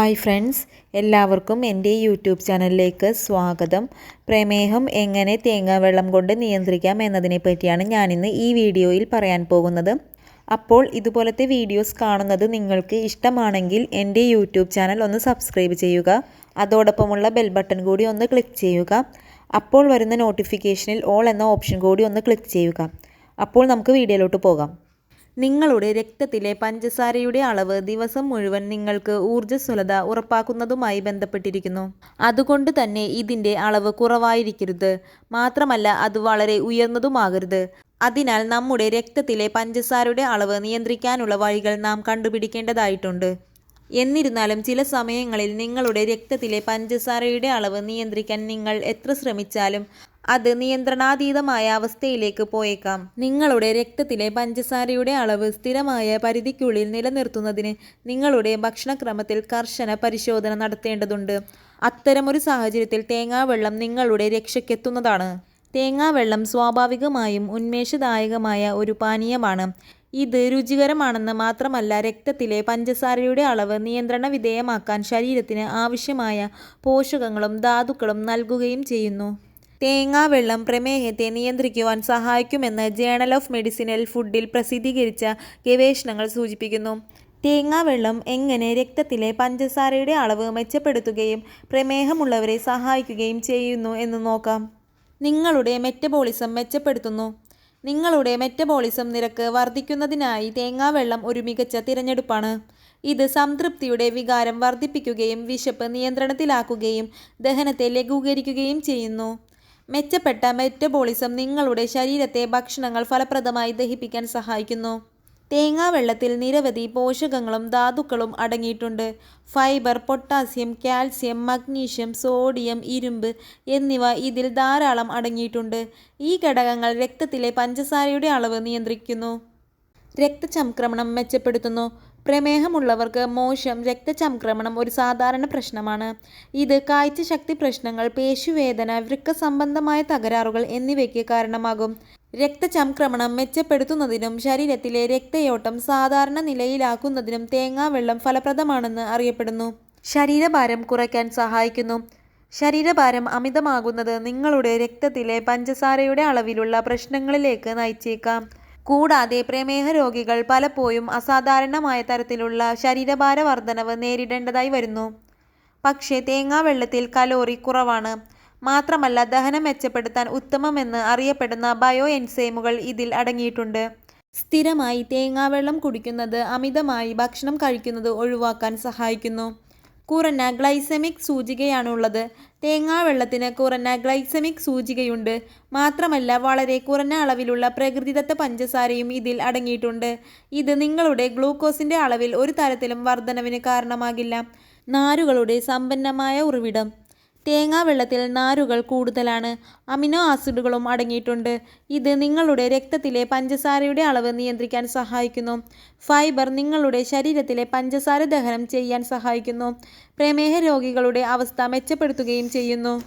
Hi friends എല്ലാവർക്കും എന്റെ YouTube ചാനലിലേക്ക് സ്വാഗതം. പ്രമേഹം എങ്ങനെ തേങ്ങാവെള്ളം കൊണ്ട് നിയന്ത്രിക്കാം എന്നതിനെ പറ്റിയാണ് ഞാനിന്ന് ഈ വീഡിയോയിൽ പറയാൻ പോകുന്നത്. അപ്പോൾ ഇതുപോലത്തെ വീഡിയോസ് കാണുന്നത് നിങ്ങൾക്ക് ഇഷ്ടമാണെങ്കിൽ എന്റെ യൂട്യൂബ് ചാനൽ ഒന്ന് സബ്സ്ക്രൈബ് ചെയ്യുക അതോടൊപ്പമുള്ള ബെൽ ബട്ടൺ കൂടി ഒന്ന് ക്ലിക്ക് ചെയ്യുക അപ്പോൾ വരുന്ന നോട്ടിഫിക്കേഷനിൽ ഓൾ എന്ന ഓപ്ഷൻ കൂടി ഒന്ന് ക്ലിക്ക് ചെയ്യുക. അപ്പോൾ നമുക്ക് വീഡിയോയിലോട്ട് പോകാം. നിങ്ങളുടെ രക്തത്തിലെ പഞ്ചസാരയുടെ അളവ് ദിവസം മുഴുവൻ നിങ്ങൾക്ക് ഊർജസ്വലത ഉറപ്പാക്കുന്നതുമായി ബന്ധപ്പെട്ടിരിക്കുന്നു. അതുകൊണ്ട് തന്നെ ഇതിന്റെ അളവ് കുറവായിരിക്കരുത്. മാത്രമല്ല അത് വളരെ ഉയർന്നതുമാകരുത്. അതിനാൽ നമ്മുടെ രക്തത്തിലെ പഞ്ചസാരയുടെ അളവ് നിയന്ത്രിക്കാനുള്ള വഴികൾ നാം കണ്ടുപിടിക്കേണ്ടതായിട്ടുണ്ട്. എന്നിരുന്നാലും ചില സമയങ്ങളിൽ നിങ്ങളുടെ രക്തത്തിലെ പഞ്ചസാരയുടെ അളവ് നിയന്ത്രിക്കാൻ നിങ്ങൾ എത്ര ശ്രമിച്ചാലും അത് നിയന്ത്രണാതീതമായ അവസ്ഥയിലേക്ക് പോയേക്കാം. നിങ്ങളുടെ രക്തത്തിലെ പഞ്ചസാരയുടെ അളവ് സ്ഥിരമായ പരിധിക്കുള്ളിൽ നിലനിർത്തുന്നതിന് നിങ്ങളുടെ ഭക്ഷണക്രമത്തിൽ കർശന പരിശോധന നടത്തേണ്ടതുണ്ട്. അത്തരമൊരു സാഹചര്യത്തിൽ തേങ്ങാവെള്ളം നിങ്ങളുടെ രക്ഷയ്ക്കെത്തുന്നതാണ്. തേങ്ങാവെള്ളം സ്വാഭാവികമായും ഉന്മേഷദായകമായ ഒരു പാനീയമാണ്. ഇത് രുചികരമാണെന്ന് മാത്രമല്ല രക്തത്തിലെ പഞ്ചസാരയുടെ അളവ് നിയന്ത്രണ വിധേയമാക്കാൻ ശരീരത്തിന് ആവശ്യമായ പോഷകങ്ങളും ധാതുക്കളും നൽകുകയും ചെയ്യുന്നു. തേങ്ങാവെള്ളം പ്രമേഹത്തെ നിയന്ത്രിക്കുവാൻ സഹായിക്കുമെന്ന് ജേണൽ ഓഫ് മെഡിസിനൽ ഫുഡിൽ പ്രസിദ്ധീകരിച്ച ഗവേഷണങ്ങൾ സൂചിപ്പിക്കുന്നു. തേങ്ങാ വെള്ളം എങ്ങനെ രക്തത്തിലെ പഞ്ചസാരയുടെ അളവ് മെച്ചപ്പെടുത്തുകയും പ്രമേഹമുള്ളവരെ സഹായിക്കുകയും ചെയ്യുന്നു എന്ന് നോക്കാം. നിങ്ങളുടെ മെറ്റബോളിസം മെച്ചപ്പെടുത്തുന്നു. നിങ്ങളുടെ മെറ്റബോളിസം നിരക്ക് വർദ്ധിക്കുന്നതിനായി തേങ്ങാവെള്ളം ഒരു മികച്ച തിരഞ്ഞെടുപ്പാണ്. ഇത് സംതൃപ്തിയുടെ വികാരം വർദ്ധിപ്പിക്കുകയും വിശപ്പ് നിയന്ത്രണത്തിലാക്കുകയും ദഹനത്തെ ലഘൂകരിക്കുകയും ചെയ്യുന്നു. മെച്ചപ്പെട്ട മെറ്റബോളിസം നിങ്ങളുടെ ശരീരത്തെ ഭക്ഷണങ്ങൾ ഫലപ്രദമായി ദഹിപ്പിക്കാൻ സഹായിക്കുന്നു. തേങ്ങാവെള്ളത്തിൽ നിരവധി പോഷകങ്ങളും ധാതുക്കളും അടങ്ങിയിട്ടുണ്ട്. Fibre potassium calcium magnesium sodium ഇരുമ്പ് എന്നിവ ഇതിൽ ധാരാളം അടങ്ങിയിട്ടുണ്ട്. ഈ ഘടകങ്ങൾ രക്തത്തിലെ പഞ്ചസാരയുടെ അളവ് നിയന്ത്രിക്കുന്നു. രക്തചംക്രമണം മെച്ചപ്പെടുത്തുന്നു. പ്രമേഹമുള്ളവർക്ക് മോശം രക്തചംക്രമണം ഒരു സാധാരണ പ്രശ്നമാണ്. ഇത് കാഴ്ചശക്തി പ്രശ്നങ്ങൾ പേശുവേദന വൃക്ക സംബന്ധമായ തകരാറുകൾ എന്നിവയ്ക്ക് കാരണമാകും. രക്തചംക്രമണം മെച്ചപ്പെടുത്തുന്നതിനും ശരീരത്തിലെ രക്തയോട്ടം സാധാരണ നിലയിലാക്കുന്നതിനും തേങ്ങാവെള്ളം ഫലപ്രദമാണെന്ന് അറിയപ്പെടുന്നു. ശരീരഭാരം കുറയ്ക്കാൻ സഹായിക്കുന്നു. ശരീരഭാരം അമിതമാകുന്നത് നിങ്ങളുടെ രക്തത്തിലെ പഞ്ചസാരയുടെ അളവിലുള്ള പ്രശ്നങ്ങളിലേക്ക് നയിച്ചേക്കാം. കൂടാതെ പ്രമേഹ രോഗികൾ പലപ്പോഴും അസാധാരണമായ തരത്തിലുള്ള ശരീരഭാര വർധനവ് നേരിടേണ്ടതായി വരുന്നു. പക്ഷേ തേങ്ങാ വെള്ളത്തിൽ കലോറി കുറവാണ്. മാത്രമല്ല ദഹനം മെച്ചപ്പെടുത്താൻ ഉത്തമമെന്ന് അറിയപ്പെടുന്ന ബയോ എൻസൈമുകൾ ഇതിൽ അടങ്ങിയിട്ടുണ്ട്. സ്ഥിരമായി തേങ്ങാവെള്ളം കുടിക്കുന്നത് അമിതമായി ഭക്ഷണം കഴിക്കുന്നത് ഒഴിവാക്കാൻ സഹായിക്കുന്നു. കുറഞ്ഞ ഗ്ലൈസമിക് സൂചികയാണുള്ളത്. തേങ്ങാവെള്ളത്തിന് കുറഞ്ഞ ഗ്ലൈസമിക് സൂചികയുണ്ട്. മാത്രമല്ല വളരെ കുറഞ്ഞ അളവിലുള്ള പ്രകൃതിദത്ത പഞ്ചസാരയും ഇതിൽ അടങ്ങിയിട്ടുണ്ട്. ഇത് നിങ്ങളുടെ ഗ്ലൂക്കോസിന്റെ അളവിൽ ഒരു തരത്തിലും വർധനവിന് കാരണമാകില്ല. നാരുകളുടെ സമ്പന്നമായ ഉറവിടം. തേങ്ങാവെള്ളത്തിൽ നാരുകൾ കൂടുതലാണ്. അമിനോ ആസിഡുകളും അടങ്ങിയിട്ടുണ്ട്. ഇത് നിങ്ങളുടെ രക്തത്തിലെ പഞ്ചസാരയുടെ അളവ് നിയന്ത്രിക്കാൻ സഹായിക്കുന്നു. ഫൈബർ നിങ്ങളുടെ ശരീരത്തിലെ പഞ്ചസാര ദഹനം ചെയ്യാൻ സഹായിക്കുന്നു. പ്രമേഹ രോഗികളുടെ അവസ്ഥ മെച്ചപ്പെടുത്തുകയും ചെയ്യുന്നു.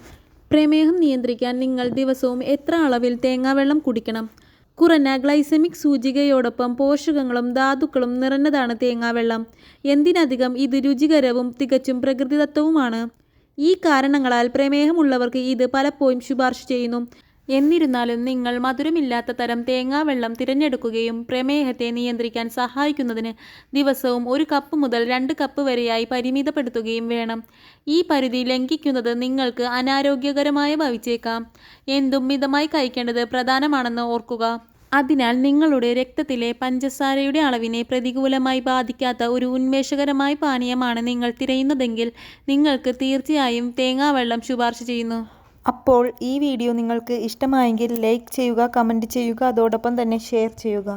പ്രമേഹം നിയന്ത്രിക്കാൻ നിങ്ങൾ ദിവസവും എത്ര അളവിൽ തേങ്ങാവെള്ളം കുടിക്കണം? കുറഞ്ഞ ഗ്ലൈസമിക് സൂചികയോടൊപ്പം പോഷകങ്ങളും ധാതുക്കളും നിറഞ്ഞതാണ് തേങ്ങാവെള്ളം. എന്തിനധികം ഇത് രുചികരവും തികച്ചും പ്രകൃതിദത്തവുമാണ്. ഈ കാരണങ്ങളാൽ പ്രമേഹമുള്ളവർക്ക് ഇത് പലപ്പോഴും ശുപാർശ ചെയ്യുന്നു. എന്നിരുന്നാലും നിങ്ങൾ മധുരമില്ലാത്ത തരം തേങ്ങാവെള്ളം തിരഞ്ഞെടുക്കുകയും പ്രമേഹത്തെ നിയന്ത്രിക്കാൻ സഹായിക്കുന്നതിന് ദിവസവും ഒരു കപ്പ് മുതൽ രണ്ട് കപ്പ് വരെയായി പരിമിതപ്പെടുത്തുകയും വേണം. ഈ പരിധി ലംഘിക്കുന്നത് നിങ്ങൾക്ക് അനാരോഗ്യകരമായി ഭവിച്ചേക്കാം. എന്തും മിതമായി കഴിക്കേണ്ടത് പ്രധാനമാണെന്ന് ഓർക്കുക. അതിനാൽ നിങ്ങളുടെ രക്തത്തിലെ പഞ്ചസാരയുടെ അളവിനെ പ്രതികൂലമായി ബാധിക്കാത്ത ഒരു ഉന്മേഷകരമായ പാനീയമാണ് നിങ്ങൾ തിരയുന്നതെങ്കിൽ നിങ്ങൾക്ക് തീർച്ചയായും തേങ്ങാവെള്ളം ശുപാർശ ചെയ്യുന്നു. അപ്പോൾ ഈ വീഡിയോ നിങ്ങൾക്ക് ഇഷ്ടമായെങ്കിൽ ലൈക്ക് ചെയ്യുക കമന്റ് ചെയ്യുക അതോടൊപ്പം തന്നെ ഷെയർ ചെയ്യുക.